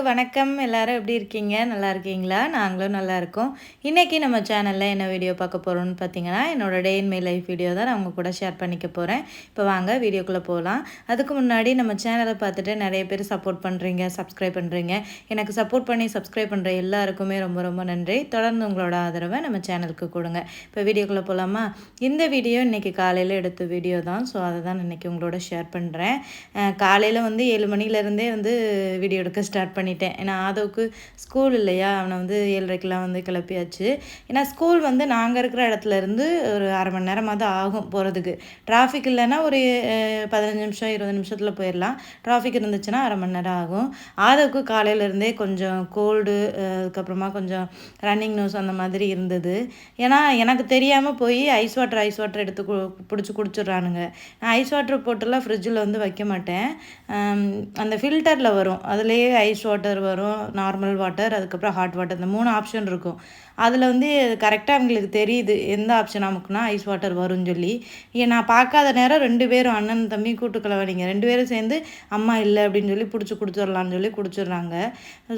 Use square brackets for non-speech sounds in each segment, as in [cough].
எல்லாருக்கும் வணக்கம். எல்லாரும் எப்படி இருக்கீங்க? நல்லா இருக்கீங்களா? நாங்களும் நல்லா இருக்கோம். இன்றைக்கி நம்ம சேனலில் என்ன வீடியோ பார்க்க போகிறோம்னு பார்த்தீங்கன்னா என்னோடய day in my life video தான் நான் உங்கள் கூட ஷேர் பண்ணிக்க போகிறேன் இப்போ வாங்க வீடியோக்குள்ளே போகலாம். அதுக்கு முன்னாடி நம்ம சேனலை பார்த்துட்டு நிறைய பேர் சப்போர்ட் பண்ணுறீங்க சப்ஸ்கிரைப் பண்ணுறீங்க எனக்கு சப்போர்ட் பண்ணி சப்ஸ்கிரைப் பண்ணுற எல்லாருக்குமே ரொம்ப ரொம்ப நன்றி. தொடர்ந்து உங்களோட ஆதரவை நம்ம சேனலுக்கு கொடுங்க. இப்போ வீடியோக்குள்ளே போகலாமா? இந்த வீடியோ இன்றைக்கி காலையில் எடுத்த வீடியோ தான். ஸோ அதை தான் இன்றைக்கி உங்களோட ஷேர் பண்ணுறேன் காலையில் வந்து ஏழு மணிலேருந்தே வந்து வீடியோ எடுக்க ஸ்டார்ட் பண்ணி பண்ணிட்டேன். ஏன்னா ஆதவுக்கு ஸ்கூல் இல்லையா? அவனை வந்து ஏழரைக்கெலாம் வந்து கிளப்பியாச்சு. ஏன்னா ஸ்கூல் வந்து நாங்கள் இருக்கிற இடத்துல இருந்து ஒரு அரை மணி நேரமாவது தான் ஆகும் போகிறதுக்கு டிராஃபிக் இல்லைன்னா ஒரு பதினஞ்சு நிமிஷம் இருபது நிமிஷத்தில் போயிடலாம். டிராஃபிக் இருந்துச்சுன்னா அரை மணி நேரம் ஆகும். ஆதவுக்கு காலையிலேருந்தே கொஞ்சம் கோல்டு அதுக்கப்புறமா கொஞ்சம் ரன்னிங் நோஸ் அந்த மாதிரி இருந்தது. ஏன்னா எனக்கு தெரியாமல் போய் ஐஸ் வாட்டர் ஐஸ் வாட்டர் எடுத்து பிடிச்சி குடிச்சிடுறானுங்க. நான் ஐஸ் வாட்டர் போட்டுலாம் ஃப்ரிட்ஜில் வந்து வைக்க மாட்டேன். அந்த ஃபில்டரில் வரும். அதுலேயே ஐஸ் வாட்டர் வாட்டர் வரும் நார்மல் வாட்டர் அதுக்கப்புறம் ஹாட் வாட்டர் இந்த மூணு ஆப்ஷன் இருக்கும். அதில் வந்து கரெக்டாக அவங்களுக்கு தெரியுது. எந்த ஆப்ஷன் நமக்குனா ஐஸ் வாட்டர் வரும்னு சொல்லி. நான் பார்க்காத நேரம் ரெண்டு பேரும் அண்ணன் தம்பி கூட்டுக்கலவாடிங்க ரெண்டு பேரும் சேர்ந்து அம்மா இல்லை அப்படின்னு சொல்லி பிடிச்சி குடிச்சிடலான்னு சொல்லி குடிச்சிடுறாங்க.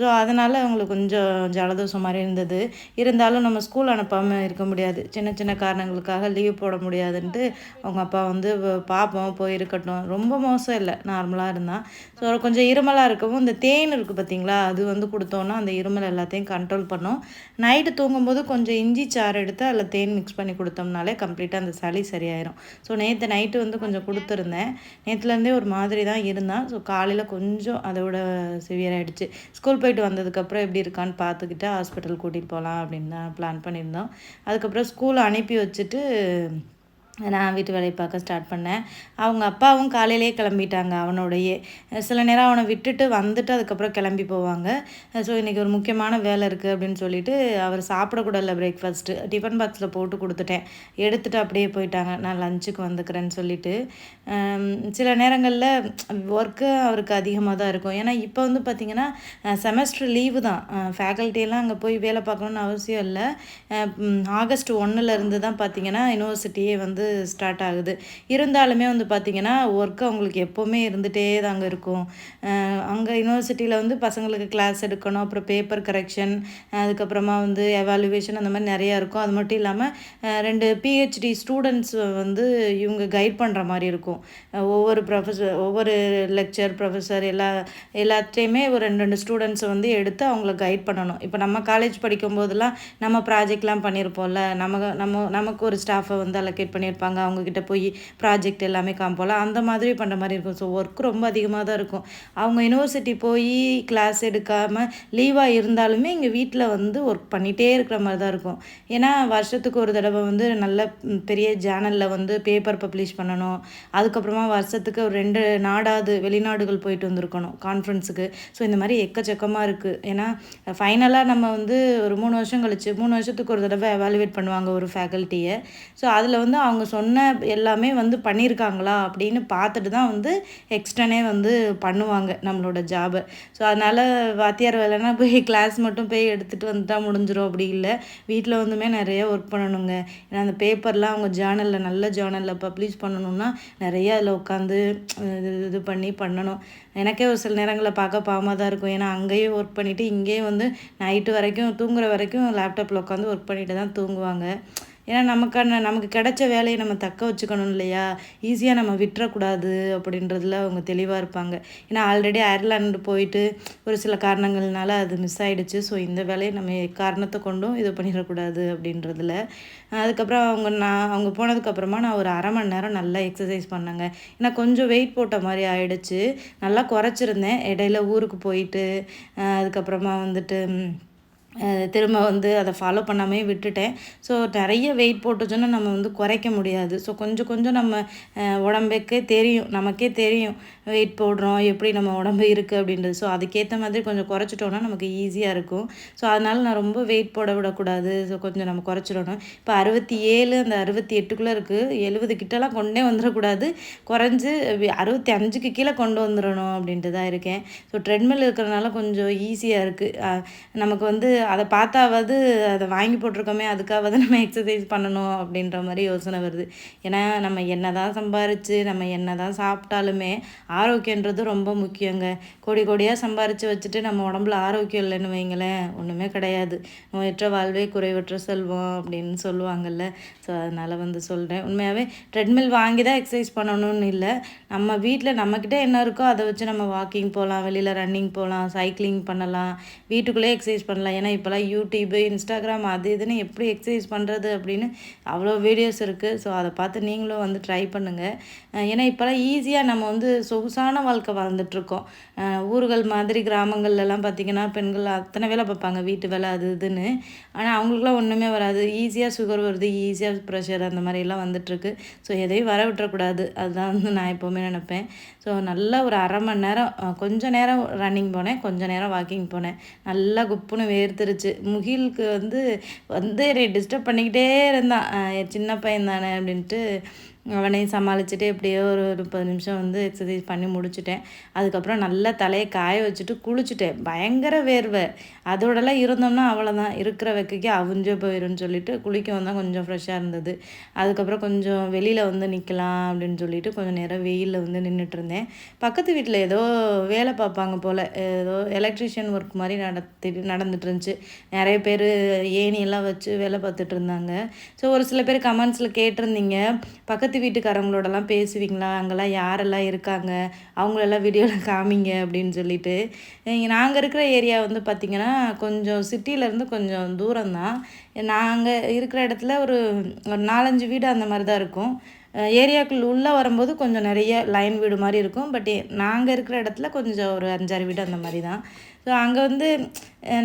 ஸோ அதனால் அவங்களுக்கு கொஞ்சம் ஜலதோஷம் மாதிரி இருந்தது. இருந்தாலும் நம்ம ஸ்கூல் அனுப்பாமல் இருக்க முடியாது. சின்ன சின்ன காரணங்களுக்காக லீவ் போட முடியாதுன்ட்டு அவங்க அப்பா வந்து பார்ப்போம் போய் இருக்கட்டும் ரொம்ப மோசம் இல்லை. நார்மலாக இருந்தான் ஸோ கொஞ்சம் இருமலாக இருக்கவும் இந்த தேன் இருக்குது பார்த்தீங்களா அது வந்து கொடுத்தோன்னா அந்த இருமல் எல்லாத்தையும் கண்ட்ரோல் பண்ணும். நைட்டு தூங்கும்போது கொஞ்சம் இஞ்சி சாறு எடுத்து அதில் தேன் மிக்ஸ் பண்ணி கொடுத்தோம்னாலே கம்ப்ளீட்டாக அந்த சளி சரியாயிரும். ஸோ நேற்று நைட்டு வந்து கொஞ்சம் கொடுத்துருந்தேன். நேற்றுலேருந்தே ஒரு மாதிரி தான் இருந்தான். ஸோ காலையில் கொஞ்சம் அதோட சிவியர் ஆகிடுச்சு ஸ்கூல் போயிட்டு வந்ததுக்கப்புறம் எப்படி இருக்கான்னு பார்த்துக்கிட்டு ஹாஸ்பிட்டல் கூட்டிகிட்டு போகலாம் அப்படின்னு தான் பிளான் பண்ணியிருந்தோம். அதுக்கப்புறம் ஸ்கூல் அனுப்பி வச்சுட்டு நான் வீட்டு வேலையை பார்க்க ஸ்டார்ட் பண்ணேன். அவங்க அப்பாவும் காலையிலே கிளம்பிட்டாங்க அவனோடையே. சில நேரம் அவனை விட்டுட்டு வந்துட்டு அதுக்கப்புறம் கிளம்பி போவாங்க. ஸோ இன்றைக்கி ஒரு முக்கியமான வேலை இருக்குது அப்படின்னு சொல்லிட்டு அவர் சாப்பிடக்கூடாதுல பிரேக்ஃபாஸ்ட்டு டிஃபன் பாக்ஸில் போட்டு கொடுத்துட்டேன். எடுத்துகிட்டு அப்படியே போயிட்டாங்க. நான் லஞ்சுக்கு வந்துக்கிறேன்னு சொல்லிட்டு. சில நேரங்களில் ஒர்க்கு அவருக்கு அதிகமாக தான் இருக்கும். ஏன்னா இப்போ வந்து பார்த்திங்கன்னா செமஸ்டர் லீவு தான். ஃபேக்கல்ட்டியெல்லாம் அங்கே போய் வேலை பார்க்கணுன்னு அவசியம் இல்லை. ஆகஸ்ட் ஒன்றுலேருந்து தான் பார்த்திங்கன்னா யூனிவர்சிட்டியே வந்து வந்து ஸ்டார்ட் ஆகுது. இருந்தாலுமே வந்து பார்த்திங்கன்னா ஒர்க்கு அவங்களுக்கு எப்போவுமே இருந்துகிட்டே தாங்க இருக்கும். அங்கே யூனிவர்சிட்டியில் வந்து பசங்களுக்கு கிளாஸ் எடுக்கணும் அப்புறம் பேப்பர் கரெக்ஷன் அதுக்கப்புறமா வந்து எவாலுவேஷன் அந்த மாதிரி நிறையா இருக்கும். அது மட்டும் இல்லாமல் ரெண்டு பிஹெச்டி ஸ்டூடெண்ட்ஸ் வந்து இவங்க கைட் பண்ணுற மாதிரி இருக்கும். ஒவ்வொரு ப்ரொஃபஸர் ஒவ்வொரு லெக்சர் ப்ரொஃபஸர் எல்லா எல்லாத்தையுமே ஒரு ரெண்டு ரெண்டு ஸ்டூடெண்ட்ஸை வந்து எடுத்து அவங்கள கைட் பண்ணணும். இப்போ நம்ம காலேஜ் படிக்கும் போதெல்லாம் நம்ம ப்ராஜெக்ட்லாம் பண்ணியிருப்போம்ல நம்ம நம்ம நமக்கு ஒரு ஸ்டாஃபை வந்து அலோகேட் பண்ணி பண்ணியிருப்பாங்க. அவங்கக்கிட்ட போய் ப்ராஜெக்ட் எல்லாமே காமிப்போம்ல அந்த மாதிரி பண்ணுற மாதிரி இருக்கும். ஸோ ஒர்க் ரொம்ப அதிகமாக தான் இருக்கும். அவங்க யூனிவர்சிட்டி போய் கிளாஸ் எடுக்காமல் லீவாக இருந்தாலுமே இங்கே வீட்டில் வந்து ஒர்க் பண்ணிகிட்டே இருக்கிற மாதிரி தான் இருக்கும். ஏன்னா வருஷத்துக்கு ஒரு தடவை வந்து நல்ல பெரிய ஜேனலில் வந்து பேப்பர் பப்ளிஷ் பண்ணணும். அதுக்கப்புறமா வருஷத்துக்கு ஒரு ரெண்டு நாடாவது வெளிநாடுகள் போயிட்டு வந்திருக்கணும் கான்ஃபரன்ஸுக்கு ஸோ இந்த மாதிரி எக்கச்சக்கமாக இருக்குது ஏன்னா ஃபைனலாக நம்ம வந்து ஒரு மூணு வருஷம் கழிச்சு மூணு வருஷத்துக்கு ஒரு தடவை எவாலுவேட் பண்ணுவாங்க ஒரு ஃபேக்கல்ட்டியை ஸோ அதில் வந்து அவங்க சொன்ன எல்லாமே வந்து பண்ணியிருக்காங்களா அப்படின்னு பார்த்துட்டு தான் வந்து எக்ஸ்டனே வந்து பண்ணுவாங்க நம்மளோட ஜாபை ஸோ அதனால் வாத்தியார் வேலைனா போய் கிளாஸ் மட்டும் போய் எடுத்துகிட்டு வந்துட்டால் முடிஞ்சிடும் அப்படி இல்லை. வீட்டில் வந்துமே நிறைய ஒர்க் பண்ணணுங்க. ஏன்னா அந்த பேப்பர்லாம் அவங்க ஜேர்னலில் நல்ல ஜேர்னலில் பப்ளிஷ் பண்ணணும்னா நிறைய அதில் உட்காந்து இது பண்ணி பண்ணணும். எனக்கே ஒரு சில நேரங்களில் பார்க்க பாவமாக தான் இருக்கும். ஏன்னா அங்கேயும் ஒர்க் பண்ணிவிட்டு இங்கேயும் வந்து நைட்டு வரைக்கும் தூங்குற வரைக்கும் லேப்டாப்பில் உட்காந்து ஒர்க் பண்ணிட்டு தான் தூங்குவாங்க. ஏன்னா நமக்கான நமக்கு கிடைச்ச வேலையை நம்ம தக்க வச்சுக்கணும் இல்லையா? ஈஸியாக நம்ம விட்டுறக்கூடாது அப்படின்றதுல அவங்க தெளிவாக இருப்பாங்க. ஏன்னா ஆல்ரெடி அயர்லாண்டு போயிட்டு ஒரு சில காரணங்கள்னால அது மிஸ் ஆகிடுச்சு ஸோ இந்த வேலையை நம்ம காரணத்தை கொண்டும் இது பண்ணிடக்கூடாது அப்படின்றதுல. அதுக்கப்புறம் அவங்க நான் அவங்க போனதுக்கப்புறமா நான் ஒரு அரை மணி நேரம் நல்லா எக்ஸசைஸ் பண்ணேங்க. ஏன்னா கொஞ்சம் வெயிட் போட்ட மாதிரி ஆயிடுச்சு. நல்லா குறைச்சிருந்தேன். இடையில ஊருக்கு போயிட்டு அதுக்கப்புறமா வந்துட்டு திரும்ப வந்து அதை ஃபாலோ பண்ணாமே விட்டுட்டேன். ஸோ நிறைய வெயிட் போட்டுச்சோன்னா நம்ம வந்து குறைக்க முடியாது. ஸோ கொஞ்சம் கொஞ்சம் நம்ம உடம்புக்கே தெரியும் நமக்கே தெரியும். வெயிட் போடுறோம் எப்படி நம்ம உடம்பு இருக்குது அப்படின்றது. ஸோ அதுக்கேற்ற மாதிரி கொஞ்சம் குறைச்சிட்டோன்னா நமக்கு ஈஸியாக இருக்கும். ஸோ அதனால் நான் ரொம்ப வெயிட் போட விடக்கூடாது. ஸோ கொஞ்சம் நம்ம குறைச்சிடணும். இப்போ அறுபத்தி ஏழு அந்த அறுபத்தி எட்டுக்குள்ளே இருக்குது எழுபது கிட்டலாம் கொண்டே வந்துடக்கூடாது. குறைஞ்சி அறுபத்தி அஞ்சுக்கு கீழே கொண்டு வந்துடணும் அப்படின்ட்டு தான் இருக்கேன். ஸோ ட்ரெட்மில் இருக்கிறனால கொஞ்சம் ஈஸியாக இருக்குது நமக்கு வந்து அதை பார்த்தாவது அதை வாங்கி போட்டிருக்கோமே அதுக்காவது நம்ம எக்ஸசைஸ் பண்ணணும் அப்படின்ற மாதிரி யோசனை வருது. ஏன்னா நம்ம என்ன தான் சம்பாரித்து நம்ம என்ன தான் சாப்பிட்டாலுமே ஆரோக்கியன்றது ரொம்ப முக்கியங்க. கொடி கொடியாக சம்பாரித்து வச்சுட்டு நம்ம உடம்புல ஆரோக்கியம் இல்லைன்னு வைங்களேன். ஒன்றுமே கிடையாது. நோயற்ற வாழ்வே குறைவற்ற செல்வம் அப்படின்னு சொல்லுவாங்கல்ல. ஸோ அதனால் வந்து சொல்கிறேன் உண்மையாகவே ட்ரெட்மில் வாங்கி தான் எக்ஸசைஸ் பண்ணணும்னு இல்லை. நம்ம வீட்டில் நம்மக்கிட்ட என்ன இருக்கோ அதை வச்சு நம்ம வாக்கிங் போகலாம் வெளியில் ரன்னிங் போகலாம் சைக்கிளிங் பண்ணலாம் வீட்டுக்குள்ளேயே எக்ஸசைஸ் பண்ணலாம். ஏன்னா இப்போலாம் யூடியூப்பு இன்ஸ்டாகிராம் அது இதுன்னு எப்படி எக்ஸசைஸ் பண்ணுறது அப்படின்னு அவ்வளோ வீடியோஸ் இருக்குது ஸோ அதை பார்த்து நீங்களும் வந்து ட்ரை பண்ணுங்கள் ஏன்னா இப்போலாம் ஈஸியாக நம்ம வந்து சொகுசான வாழ்க்கை வாழ்ந்துட்டுருக்கோம். ஊர்கள் மாதிரி கிராமங்கள்லலாம் பார்த்திங்கன்னா பெண்கள் அத்தனை வேலை பார்ப்பாங்க வீட்டு வேலை அது இதுன்னு. ஆனால் அவங்களுக்குலாம் ஒன்றுமே வராது. ஈஸியாக சுகர் வருது ஈஸியாக ப்ரெஷர் அந்த மாதிரிலாம் வந்துட்டுருக்கு. ஸோ எதையும் வர விட்டுறக்கூடாது. அதுதான் வந்து நான் எப்போவுமே நினப்பேன். ஸோ நல்லா ஒரு அரை மணி நேரம் கொஞ்சம் நேரம் ரன்னிங் போனேன். கொஞ்சம் நேரம் வாக்கிங் போனேன். நல்லா குப்புன்னு வேர்த்துருச்சு. முகிலுக்கு வந்து வந்து என்னை டிஸ்டர்ப் பண்ணிக்கிட்டே இருந்தான். சின்ன பையன் தானே அப்படின்ட்டு அவனையும் சமாளிச்சுட்டு எப்படியோ ஒரு முப்பது நிமிஷம் வந்து எக்ஸசைஸ் பண்ணி முடிச்சுட்டேன். அதுக்கப்புறம் நல்லா தலையை காய வச்சுட்டு குளிச்சுட்டேன். பயங்கர வேர்வை. அதோடலாம் இருந்தோம்னா அவ்வளோதான் இருக்கிற வெக்கைக்கு அவிஞ்சே போயிடும்னு சொல்லிட்டு குளிக்க வந்தால் கொஞ்சம் ஃப்ரெஷ்ஷாக இருந்தது. அதுக்கப்புறம் கொஞ்சம் வெளியில் வந்து நிற்கலாம் அப்படின்னு சொல்லிட்டு கொஞ்சம் நேரம் வெயிலில் வந்து நின்றுட்டு இருந்தேன் பக்கத்து வீட்டில் ஏதோ வேலை பார்ப்பாங்க போல். ஏதோ எலக்ட்ரிஷியன் ஒர்க் மாதிரி நடத்தி நடந்துட்டு இருந்துச்சு நிறைய பேர் ஏணியெல்லாம் வச்சு வேலை பார்த்துட்டு இருந்தாங்க ஸோ ஒரு சில பேர் கமெண்ட்ஸில் கேட்டிருந்தீங்க. பக்கத்து பக்கத்து வீட்டுக்காரங்களோடலாம் பேசுவீங்களா? அங்கெல்லாம் யாரெல்லாம் இருக்காங்க? அவங்களெல்லாம் வீடியோவில் காமிங்க அப்படின்னு சொல்லிட்டு. நாங்கள் இருக்கிற ஏரியா வந்து பார்த்திங்கன்னா கொஞ்சம் சிட்டியிலேருந்து கொஞ்சம் தூரம் தான் நாங்கள் இருக்கிற இடத்துல ஒரு ஒரு நாலஞ்சு வீடு அந்த மாதிரி தான் இருக்கும் ஏரியாக்குள்ள உள்ளே வரும்போது கொஞ்சம் நிறைய லைன் வீடு மாதிரி இருக்கும். பட் நாங்கள் இருக்கிற இடத்துல கொஞ்சம் ஒரு அஞ்சாறு வீடு அந்த மாதிரி தான் ஸோ அங்கே வந்து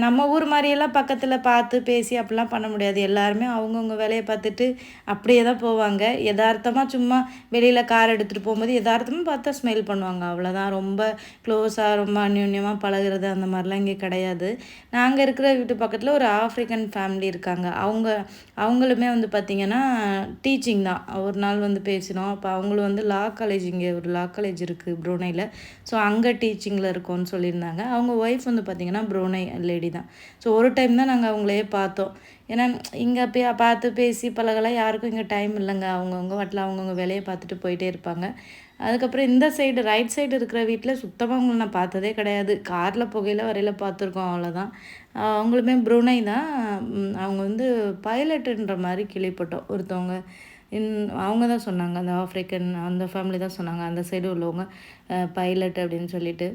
நம்ம ஊர் மாதிரியெல்லாம் பக்கத்தில் பார்த்து பேசி அப்படிலாம் பண்ண முடியாது. எல்லாருமே அவங்கவுங்க வேலையை பார்த்துட்டு அப்படியே தான் போவாங்க. யதார்த்தமாக சும்மா வெளியில் கார் எடுத்துகிட்டு போகும்போது யதார்த்தமாக பார்த்தா ஸ்மெல் பண்ணுவாங்க. அவ்வளோதான் ரொம்ப க்ளோஸாக ரொம்ப அந்யோன்யமாக பழகிறது அந்த மாதிரிலாம் இங்கே கிடையாது. நாங்கள் இருக்கிற வீட்டு பக்கத்தில் ஒரு ஆஃப்ரிக்கன் ஃபேமிலி இருக்காங்க. அவங்க அவங்களுமே வந்து பார்த்திங்கன்னா டீச்சிங் தான். ஒரு நாள் வந்து பேசினோம். அப்போ அவங்களும் வந்து லா காலேஜ் இங்கே ஒரு லா காலேஜ் இருக்குது ப்ரூனையில் ஸோ அங்கே டீச்சிங்கில் இருக்கோன்னு சொல்லியிருந்தாங்க. அவங்க ஒய்ஃப் வந்து பார்த்திங்கன்னா ப்ரூனை லேடி தான். ஸோ ஒரு டைம் தான் நாங்கள் அவங்களே பார்த்தோம். ஏன்னா இங்கே பே பார்த்து பேசி பழகலாம் யாருக்கும் இங்கே டைம் இல்லைங்க. அவங்கவுங்க வாட்டில் அவங்கவுங்க வேலையை பார்த்துட்டு போயிட்டே இருப்பாங்க. அதுக்கப்புறம் இந்த சைடு ரைட் சைடு இருக்கிற வீட்டில் சுத்தமாக அவங்கள நான் பார்த்ததே கிடையாது. காரில் புகையில் வரையில் பார்த்துருக்கோம் அவ்வளோதான் அவங்களுமே ப்ரூனை தான். அவங்க வந்து பைலட்டுன்ற மாதிரி கேள்விப்பட்டோம். ஒருத்தவங்க இன் அவங்க தான் சொன்னாங்க. அந்த ஆஃப்ரிக்கன் அந்த ஃபேமிலி தான் சொன்னாங்க. அந்த சைடு உள்ளவங்க பைலட் அப்படின்னு சொல்லிட்டு.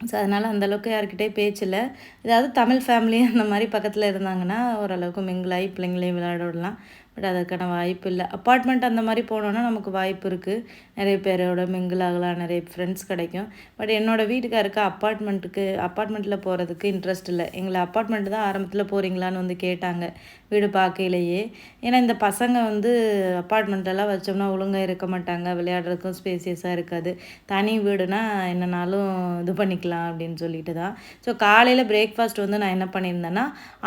ஸோ அதனால் அந்தளவுக்கு யார்கிட்டே பேச்சில். ஏதாவது தமிழ் ஃபேமிலி அந்த மாதிரி பக்கத்தில் இருந்தாங்கன்னா ஓரளவுக்கு மிங்கிளாகி பிள்ளைங்களையும் விளையாட விடலாம் பட் அதுக்கான வாய்ப்பு இல்லை. அப்பார்ட்மெண்ட் அந்த மாதிரி போனோன்னா நமக்கு வாய்ப்பு இருக்குது நிறைய பேரோட மிங்கிள் ஆகலாம் நிறைய ஃப்ரெண்ட்ஸ் கிடைக்கும். பட் என்னோடய வீட்டுக்காருக்கு அப்பார்ட்மெண்ட்டுக்கு அப்பார்ட்மெண்ட்டில் போகிறதுக்கு இன்ட்ரெஸ்ட் இல்லை. எங்களை அப்பார்ட்மெண்ட் தான் ஆரம்பத்தில் போகிறீங்களான்னு வந்து கேட்டாங்க. வீடு பார்க்கையிலேயே. ஏன்னா இந்த பசங்க வந்து அப்பார்ட்மெண்ட்டெல்லாம் வச்சோம்னா ஒழுங்காக இருக்க மாட்டாங்க. விளையாடுறதுக்கும் ஸ்பேசியஸாக இருக்காது. தனி வீடுனா என்னனாலும் இது பண்ணிக்கலாம் அப்படின்னு சொல்லிட்டு தான். ஸோ காலையில் பிரேக்ஃபாஸ்ட் வந்து நான் என்ன பண்ணியிருந்தேன்னா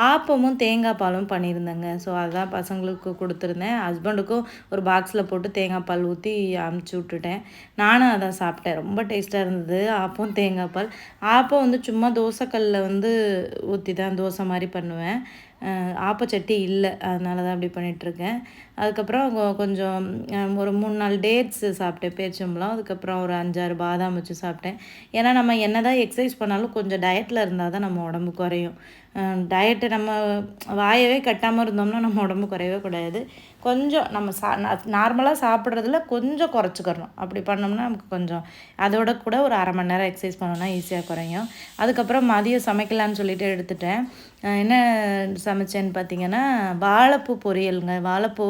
ஆப்பமும் தேங்காய் பாலும் பண்ணியிருந்தேங்க. ஸோ அதுதான் பசங்களுக்கு கொடுத்துருந்தேன். ஹஸ்பண்டுக்கும் ஒரு பாக்ஸில் போட்டு தேங்காய் பால் ஊற்றி அமுச்சு விட்டுட்டேன். நானும் அதை சாப்பிட்டேன். ரொம்ப டேஸ்ட்டாக இருந்தது. ஆப்பம் தேங்காய் பால். ஆப்பம் வந்து சும்மா தோசைக்கல்லில் வந்து ஊற்றி தான் தோசை மாதிரி பண்ணுவேன். ஆப்பச்சட்டி இல்லை. அதனால தான் அப்படி பண்ணிகிட்ருக்கேன் அதுக்கப்புறம் கொஞ்சம் ஒரு மூணு நாலு டேட்ஸ் சாப்பிட்டேன். பேச்சம்பளம் அதுக்கப்புறம் ஒரு அஞ்சாறு பாதாம் வச்சு சாப்பிட்டேன். ஏன்னா நம்ம என்ன தான் எக்ஸசைஸ் பண்ணாலும் கொஞ்சம் டயட்டில் இருந்தால் தான் நம்ம உடம்பு குறையும். டயட்டை நம்ம வாயவே கட்டாமல் இருந்தோம்னா நம்ம உடம்பு குறையவே கூடாது. கொஞ்சம் நம்ம சா நார்மலாக சாப்பிட்றதுல கொஞ்சம் குறைச்சிக்கிறோம் அப்படி பண்ணோம்னா நமக்கு கொஞ்சம் அதோட கூட ஒரு அரை மணி நேரம் எக்ஸசைஸ் பண்ணோன்னா ஈஸியாக குறையும். அதுக்கப்புறம் மதியம் சமைக்கலான்னு சொல்லிட்டு எடுத்துட்டேன். என்ன சமைச்சேன்னு பார்த்தீங்கன்னா வாழைப்பூ பொரியலுங்க. வாழைப்பூ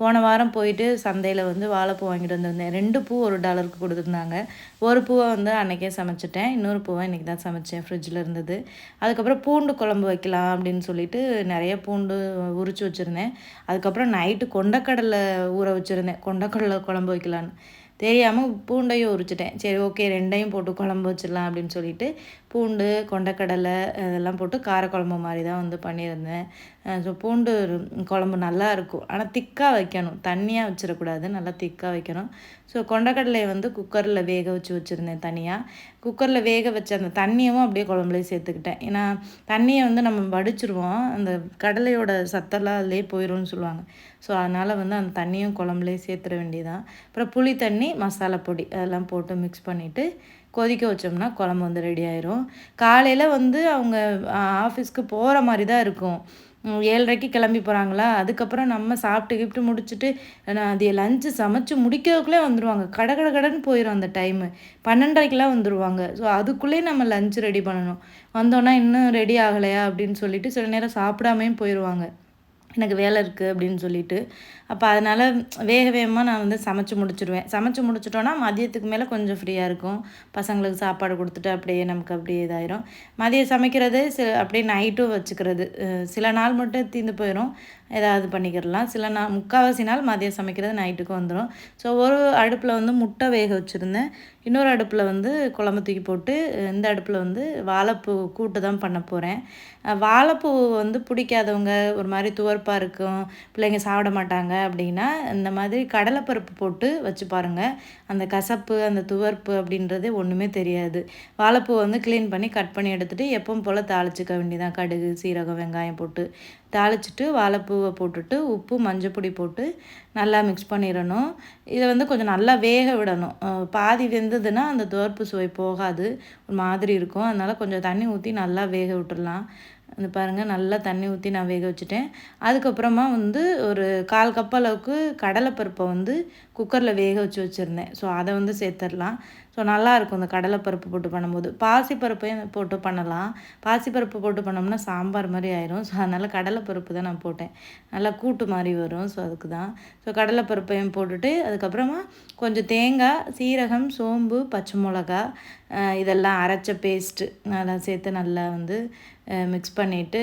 போன வாரம் போயிட்டு சந்தையில் வந்து வாழைப்பூ வாங்கிட்டு வந்திருந்தேன். ரெண்டு பூ ஒரு டாலருக்கு கொடுத்துருந்தாங்க. ஒரு பூவை வந்து அன்றைக்கே சமைச்சிட்டேன். இன்னொரு பூவை இன்றைக்கி தான் சமைச்சேன். ஃப்ரிட்ஜில் இருந்தது. அதுக்கப்புறம் பூண்டு குழம்பு வைக்கலாம் அப்படின்னு சொல்லிட்டு நிறைய பூண்டு உரிச்சு வச்சுருந்தேன். அதுக்கப்புறம் நைட்டு கொண்டக்கடலை ஊற வச்சுருந்தேன். கொண்டக்கடலை குழம்பு வைக்கலான்னு தெரியாமல் பூண்டையும் உரிச்சிட்டேன். சரி ஓகே ரெண்டையும் போட்டு குழம்பு வச்சிடலாம் அப்படின்னு சொல்லிட்டு பூண்டு கொண்டக்கடலை இதெல்லாம் போட்டு காரக்குழம்பு மாதிரி தான் வந்து பண்ணியிருந்தேன். ஸோ பூண்டு குழம்பு நல்லா இருக்கும். ஆனால் திக்காக வைக்கணும். தண்ணியாக வச்சிடக்கூடாது. நல்லா திக்காக வைக்கணும். ஸோ கொண்டக்கடலையை வந்து குக்கரில் வேக வச்சு வச்சுருந்தேன் தனியாக குக்கரில் வேக வச்ச அந்த தண்ணியும் அப்படியே குழம்புலேயே சேர்த்துக்கிட்டேன். ஏன்னா தண்ணியை வந்து நம்ம வடிச்சிருவோம். அந்த கடலையோட சத்தெல்லாம் அதிலே போயிடும்னு சொல்லுவாங்க. ஸோ அதனால் வந்து அந்த தண்ணியும் குழம்புலேயே சேர்த்துட வேண்டியதான் அப்புறம் புளி தண்ணி மசாலா பொடி அதெல்லாம் போட்டு மிக்ஸ் பண்ணிவிட்டு கொதிக்க வச்சோம்னா குழம்பு வந்து ரெடி ஆயிரும். காலையில் வந்து அவங்க ஆஃபீஸ்க்கு போகிற மாதிரி தான் இருக்கும். ஏழரைக்கு கிளம்பி போகிறாங்களா அதுக்கப்புறம் நம்ம சாப்பிட்டு கிஃப்ட்டு முடிச்சுட்டு அது லஞ்சு சமைச்சு முடிக்கிறதுக்குள்ளே வந்துடுவாங்க கடை கடை கடன்னு போயிடும் அந்த டைமு பன்னெண்டரைக்கெலாம் வந்துடுவாங்க ஸோ அதுக்குள்ளேயே நம்ம லஞ்ச் ரெடி பண்ணணும். வந்தோன்னா இன்னும் ரெடி ஆகலையா? அப்படின்னு சொல்லிட்டு சில நேரம் சாப்பிடாமையும் போயிடுவாங்க எனக்கு வேலை இருக்குது அப்படின்னு சொல்லிட்டு. அப்போ அதனால் வேக வேகமாக நான் வந்து சமைச்சு முடிச்சிடுவேன் சமைச்சு முடிச்சிட்டோன்னா மதியத்துக்கு மேலே கொஞ்சம் ஃப்ரீயாக இருக்கும். பசங்களுக்கு சாப்பாடு கொடுத்துட்டு அப்படியே நமக்கு அப்படியே இதாயிரும். மதியம் சமைக்கிறது சில அப்படியே நைட்டும் வச்சுக்கிறது. சில நாள் மட்டும் தீர்ந்து போயிடும் ஏதாவது பண்ணிக்கிடலாம். சில நான் முக்கால்வாசி நாள் மதியம் சமைக்கிறது நைட்டுக்கு வந்துடும் ஸோ ஒரு அடுப்பில் வந்து முட்டை வேக வச்சுருந்தேன். இன்னொரு அடுப்பில் வந்து குழம்பு தூக்கி போட்டு இந்த அடுப்பில் வந்து வாழைப்பூ கூட்டு தான் பண்ண போகிறேன் வாழைப்பூ வந்து பிடிக்காதவங்க ஒரு மாதிரி துவர்ப்பாக இருக்கும் பிள்ளைங்க சாப்பிட மாட்டாங்க அப்படின்னா இந்த மாதிரி கடலைப்பருப்பு போட்டு வச்சு பாருங்கள் அந்த கசப்பு அந்த துவர்ப்பு அப்படின்றது ஒன்றுமே தெரியாது. வாழைப்பூ வந்து க்ளீன் பண்ணி கட் பண்ணி எடுத்துகிட்டு எப்பவும் போல் தாளிச்சிக்க வேண்டியதான் கடுகு சீரகம் வெங்காயம் போட்டு. தாளிச்சிட்டு வாழைப்பூவை போட்டுட்டு உப்பு மஞ்சப்பொடி போட்டு நல்லா மிக்ஸ் பண்ணிடணும். இதை வந்து கொஞ்சம் நல்லா வேக விடணும். பாதி வெந்ததுன்னா அந்த துவர்ப்பு சுவை போகாது. ஒரு மாதிரி இருக்கும். அதனால் கொஞ்சம் தண்ணி ஊற்றி நல்லா வேக விட்டுடலாம். அந்த பாருங்கள் நல்லா தண்ணி ஊற்றி நான் வேக வச்சுட்டேன். அதுக்கப்புறமா வந்து ஒரு கால் கப் அளவுக்கு கடலைப்பருப்பை வந்து குக்கரில் வேக வச்சு வச்சுருந்தேன். ஸோ அதை வந்து சேர்த்துடலாம். ஸோ நல்லாயிருக்கும் இந்த கடலைப்பருப்பு போட்டு பண்ணும்போது. பாசிப்பருப்பையும் போட்டு பண்ணலாம். பாசிப்பருப்பு போட்டு பண்ணோம்னா சாம்பார் மாதிரி ஆயிரும். ஸோ அதனால் கடலைப்பருப்பு தான் நான் போட்டேன். நல்லா கூட்டு மாதிரி வரும். ஸோ அதுக்கு தான். ஸோ கடலைப்பருப்பையும் போட்டுட்டு அதுக்கப்புறமா கொஞ்சம் தேங்காய் சீரகம் சோம்பு பச்சை மிளகா இதெல்லாம் அரைச்ச பேஸ்ட்டு நல்லா சேர்த்து நல்லா வந்து மிக்ஸ் பண்ணிவிட்டு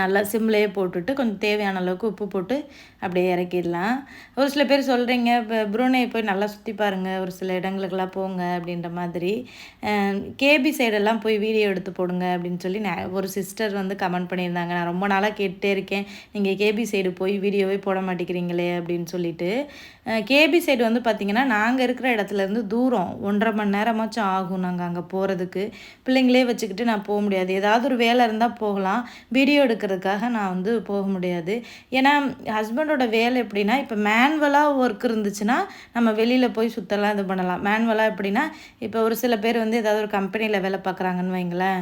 நல்லா சிம்லேயே போட்டுட்டு கொஞ்சம் தேவையான அளவுக்கு உப்பு போட்டு அப்படியே இறக்கிடலாம். ஒரு சில பேர் சொல்கிறீங்க இப்போ புரோனை போய் நல்லா சுற்றி பாருங்கள் ஒரு சில இடங்களுக்கெல்லாம் போங்க அப்படின்ற மாதிரி. கேபி சைடெல்லாம் போய் வீடியோ எடுத்து போடுங்க அப்படின்னு சொல்லி நான் ஒரு சிஸ்டர் வந்து கமெண்ட் பண்ணியிருந்தாங்க. நான் ரொம்ப நாளாக கேட்டே இருக்கேன். நீங்கள் கேபி சைடு போய் வீடியோவே போட மாட்டேங்கிறீங்களே அப்படின்னு சொல்லிட்டு. கேபி சைடு வந்து பார்த்திங்கன்னா நாங்கள் இருக்கிற இடத்துலேருந்து தூரம் ஒன்றரை மணி நேரமாச்சும் ஆகும் நாங்கள் அங்கே போகிறதுக்கு பிள்ளைங்களே வச்சுக்கிட்டு நான் போக முடியாது. ஏதாவது ஒரு வேலை இருந்தால் போகலாம். வீடியோ எடுக்கிறதுக்காக நான் வந்து போக முடியாது. ஏன்னா ஹஸ்பண்ட் ஹஸ்பண்டோட வேலை எப்படின்னா இப்போ மேன்வலாக ஒர்க் இருந்துச்சுன்னா நம்ம வெளியில் போய் சுற்றலாம் இது பண்ணலாம். மேன்வலாக எப்படின்னா இப்போ ஒரு சில பேர் வந்து ஏதாவது ஒரு கம்பெனியில் வேலை பார்க்குறாங்கன்னு வைங்களேன்.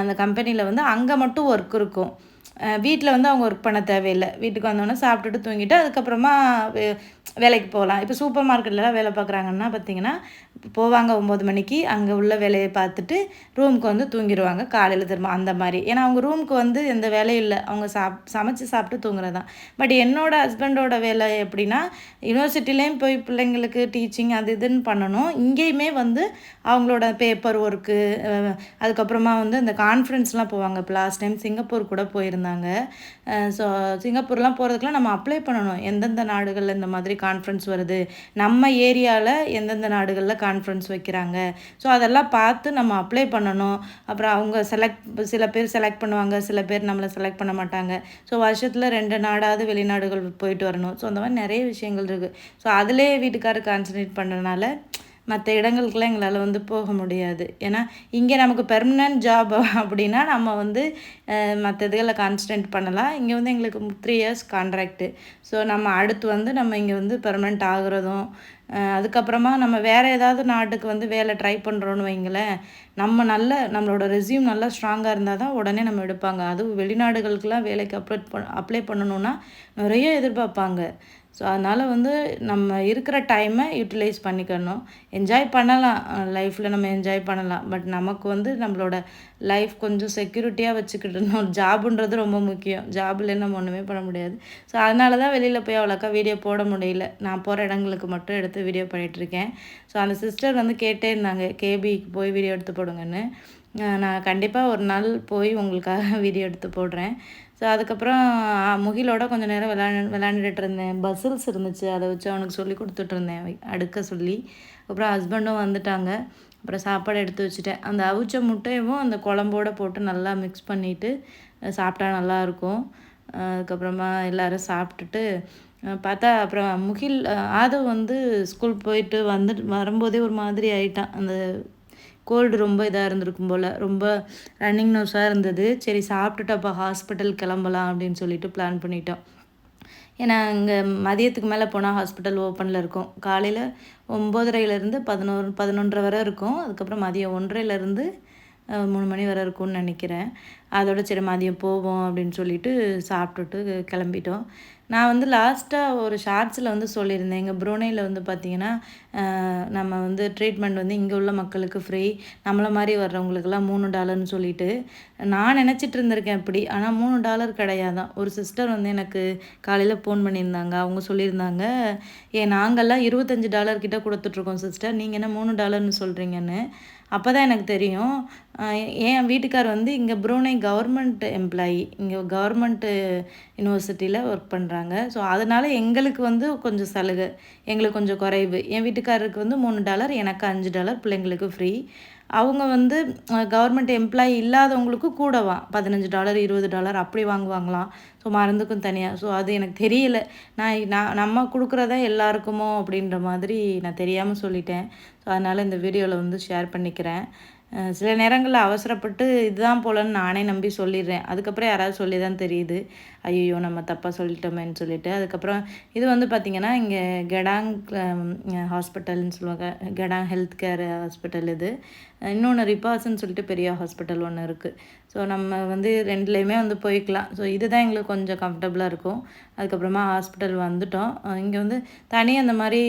அந்த கம்பெனியில் வந்து அங்கே மட்டும் ஒர்க் இருக்கும். வீட்டில் வந்து அவங்க ஒர்க் பண்ண தேவையில்லை. வீட்டுக்கு வந்தோடனே சாப்பிட்டுட்டு தூங்கிட்டு அதுக்கப்புறமா வேலைக்கு போகலாம். இப்போ சூப்பர் மார்க்கெட்லலாம் வேலை பார்க்குறாங்கன்னா பார்த்தீங்கன்னா போவாங்க ஒம்பது மணிக்கு அங்கே உள்ள வேலையை பார்த்துட்டு ரூமுக்கு வந்து தூங்கிடுவாங்க காலையில் திரும்ப அந்த மாதிரி. ஏன்னா அவங்க ரூமுக்கு வந்து எந்த வேலையும் இல்லை. அவங்க சாப் சமைச்சு சாப்பிட்டு தூங்குறது தான் பட் என்னோடய ஹஸ்பண்டோட வேலை எப்படின்னா யூனிவர்சிட்டிலேயும் போய் பிள்ளைங்களுக்கு டீச்சிங் அது இதுன்னு பண்ணணும். இங்கேயுமே வந்து அவங்களோட பேப்பர் ஒர்க்கு அதுக்கப்புறமா வந்து இந்த கான்ஃபரன்ஸ்லாம் போவாங்க. இப்போ லாஸ்ட் டைம் சிங்கப்பூர் கூட போயிருந்தாங்க. ஸோ சிங்கப்பூர்லாம் போகிறதுக்குலாம் நம்ம அப்ளை பண்ணணும். எந்தெந்த நாடுகளில் இந்த மாதிரி கான்ஃபரன்ஸ் வருது. நம்ம ஏரியாவில் எந்தெந்த நாடுகளில் கான்ஃபரன்ஸ் வைக்கிறாங்க? ஸோ அதெல்லாம் பார்த்து நம்ம அப்ளை பண்ணணும். அப்புறம் அவங்க செலக்ட் சில பேர் செலக்ட் பண்ணுவாங்க சில பேர் நம்மளை செலக்ட் பண்ண மாட்டாங்க. ஸோ வருஷத்தில் ரெண்டு நாடாவது வெளிநாடுகள் போயிட்டு வரணும். ஸோ அந்த மாதிரி நிறைய விஷயங்கள் இருக்குது ஸோ அதிலே வீட்டுக்காரர் கான்சன்ட்ரேட் பண்ணுறதுனால மற்ற இடங்களுக்கெலாம் எங்களால் வந்து போக முடியாது. ஏன்னா இங்கே நமக்கு பெர்மனன்ட் ஜாப் அப்படின்னா நம்ம வந்து மற்ற இதுகளை கான்ஸ்டன்ட் பண்ணலாம். இங்கே வந்து எங்களுக்கு த்ரீ இயர்ஸ் கான்ட்ராக்டு ஸோ நம்ம அடுத்து வந்து நம்ம இங்கே வந்து பெர்மனெண்ட் ஆகுறதும் அதுக்கப்புறமா நம்ம வேறு ஏதாவது நாட்டுக்கு வந்து வேலை ட்ரை பண்ணுறோன்னு வைங்களேன் நம்ம நல்ல நம்மளோட ரெசியூம் நல்லா ஸ்ட்ராங்காக இருந்தால் தான் உடனே நம்ம எடுப்பாங்க. அதுவும் வெளிநாடுகளுக்கெலாம் வேலைக்கு அப்ளை அப்ளை பண்ணணுன்னா நிறைய எதிர்பார்ப்பாங்க. ஸோ அதனால் வந்து நம்ம இருக்கிற டைமை யூட்டிலைஸ் பண்ணிக்கணும். என்ஜாய் பண்ணலாம். லைஃப்பில் நம்ம என்ஜாய் பண்ணலாம். பட் நமக்கு வந்து நம்மளோட லைஃப் கொஞ்சம் செக்யூரிட்டியாக வச்சுக்கிட்டணும். [laughs] ஜாபுன்றது ரொம்ப முக்கியம். ஜாபில் நம்ம ஒன்றுமே பண்ண முடியாது. ஸோ அதனால தான் வெளியில் போய் அவ்வளோக்கா வீடியோ போட முடியல. நான் போகிற இடங்களுக்கு மட்டும் எடுத்து வீடியோ பண்ணிகிட்ருக்கேன் ஸோ அந்த சிஸ்டர் வந்து கேட்டே இருந்தாங்க கேபிக்கு போய் வீடியோ எடுத்து போடுங்கன்னு. நான் கண்டிப்பாக ஒரு நாள் போய் உங்களுக்காக [laughs] வீடியோ எடுத்து போடுறேன். ஸோ அதுக்கப்புறம் முகிலோட கொஞ்சம் நேரம் விளாண்டு விளாண்டுட்டு இருந்தேன் பசில்ஸ் இருந்துச்சு. அதை வச்சு அவனுக்கு சொல்லி கொடுத்துட்ருந்தேன் அடுக்க சொல்லி. அப்புறம் ஹஸ்பண்டும் வந்துட்டாங்க. அப்புறம் சாப்பாடு எடுத்து வச்சுட்டேன். அந்த அவிச்ச முட்டையவும் அந்த குழம்போட போட்டு நல்லா மிக்ஸ் பண்ணிவிட்டு சாப்பிட்டா நல்லாயிருக்கும் அதுக்கப்புறமா எல்லோரும் சாப்பிட்டுட்டு பார்த்தா அப்புறம் முகில் ஆதவ் வந்து ஸ்கூல் போயிட்டு வந்துட்டு வரும்போதே ஒரு மாதிரி ஆயிட்டான். அந்த கோல்டு ரொம்ப இதாக இருந்திருக்கும் போல். ரொம்ப ரன்னிங் நோஸாக இருந்தது. சரி சாப்பிட்டுட்டு அப்போ ஹாஸ்பிட்டல் கிளம்பலாம் அப்படின்னு சொல்லிட்டு பிளான் பண்ணிட்டோம். ஏன்னா இங்கே மதியத்துக்கு மேலே போனால் ஹாஸ்பிட்டல் ஓப்பனில் இருக்கும். காலையில் ஒம்போதரையிலேருந்து பதினோரு பதினொன்றரை வரை இருக்கும். அதுக்கப்புறம் மதியம் ஒன்றரைலேருந்து மூணு மணி வரை இருக்கும்னு நினைக்கிறேன். அதோட சரி மதியம் போவோம் அப்படின்னு சொல்லிட்டு சாப்பிட்டுட்டு கிளம்பிட்டோம். நான் வந்து லாஸ்ட்டாக ஒரு ஷார்ட்ஸில் வந்து சொல்லியிருந்தேன். எங்கள் புரோனையில் வந்து பார்த்திங்கன்னா நம்ம வந்து ட்ரீட்மெண்ட் வந்து இங்கே உள்ள மக்களுக்கு ஃப்ரீ நம்மளை மாதிரி வர்றவங்களுக்கெல்லாம் மூணு டாலர்னு சொல்லிட்டு நான் நினச்சிட்டு இருந்திருக்கேன் அப்படி. ஆனால் மூணு டாலர் கிடையாதான். ஒரு சிஸ்டர் வந்து எனக்கு காலையில் ஃபோன் பண்ணியிருந்தாங்க. அவங்க சொல்லியிருந்தாங்க ஏன் நாங்கள்லாம் இருபத்தஞ்சி டாலர் கிட்டே கொடுத்துட்ருக்கோம் சிஸ்டர் நீங்கள் என்ன மூணு டாலர்னு சொல்கிறீங்கன்னு அப்போ தான் எனக்கு தெரியும். என் வீட்டுக்கார் வந்து இங்கே ப்ரூனை கவர்மெண்ட் எம்ப்ளாயி இங்கே கவர்மெண்ட்டு யூனிவர்சிட்டியில் ஒர்க் பண்ணுறாங்க ஸோ அதனால் எங்களுக்கு வந்து கொஞ்சம் சலுகை எங்களுக்கு கொஞ்சம் குறைவு. என் வீட்டுக்காரருக்கு வந்து மூணு டாலர் எனக்கு அஞ்சு டாலர் பிள்ளைங்களுக்கு ஃப்ரீ அவங்க வந்து கவர்மெண்ட் எம்ப்ளாயி இல்லாதவங்களுக்கு கூடவா பதினஞ்சு டாலர் இருபது டாலர் அப்படி வாங்குவாங்களாம். ஸோ மருந்துக்கும் தனியாக ஸோ அது எனக்கு தெரியல. நான் நான் நம்ம கொடுக்குறதா எல்லாருக்குமோ அப்படின்ற மாதிரி நான் தெரியாமல் சொல்லிட்டேன். ஸோ அதனால் இந்த வீடியோவில் வந்து ஷேர் பண்ணிக்கிறேன். சில நேரங்களில் அவசரப்பட்டு இதுதான் போலன்னு நானே நம்பி சொல்லிடுறேன். அதுக்கப்புறம் யாராவது சொல்லி தான் தெரியுது. ஐயோ நம்ம தப்பாக சொல்லிட்டோமேன்னு சொல்லிட்டு. அதுக்கப்புறம் இது வந்து பார்த்திங்கன்னா இங்கே கெடாங் ஹாஸ்பிட்டல்னு சொல்லுவாங்க. கெடாங் ஹெல்த் கேர் ஹாஸ்பிட்டல் இது. இன்னொன்று ரிப்பாஸ்ன்னு சொல்லிட்டு பெரிய ஹாஸ்பிட்டல் ஒன்று இருக்குது ஸோ நம்ம வந்து ரெண்டுலேயுமே வந்து போய்க்கலாம். ஸோ இதுதான் எங்களுக்கு கொஞ்சம் கம்ஃபர்டபுளாக இருக்கும். அதுக்கப்புறமா ஹாஸ்பிட்டல் வந்துட்டோம். இங்கே வந்து தனியாக அந்த மாதிரி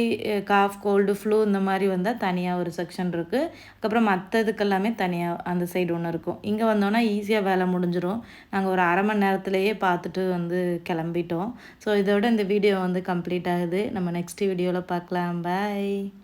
காஃப் கோல்டு ஃப்ளூ இந்த மாதிரி வந்தால் தனியாக ஒரு செக்ஷன் இருக்குது அதுக்கப்புறம் மற்றதுக்கெல்லாமே தனியாக அந்த சைடு ஒன்று இருக்கும். இங்கே வந்தோன்னா ஈஸியாக வேலை முடிஞ்சிடும் நாங்கள் ஒரு அரை மணி நேரத்துலேயே பார்த்துட்டு வந்து கிளம்பிட்டோம். ஸோ இதோட இந்த வீடியோ வந்து கம்ப்ளீட் ஆகுது. நம்ம நெக்ஸ்ட் வீடியோவில் பார்க்கலாம். பாய்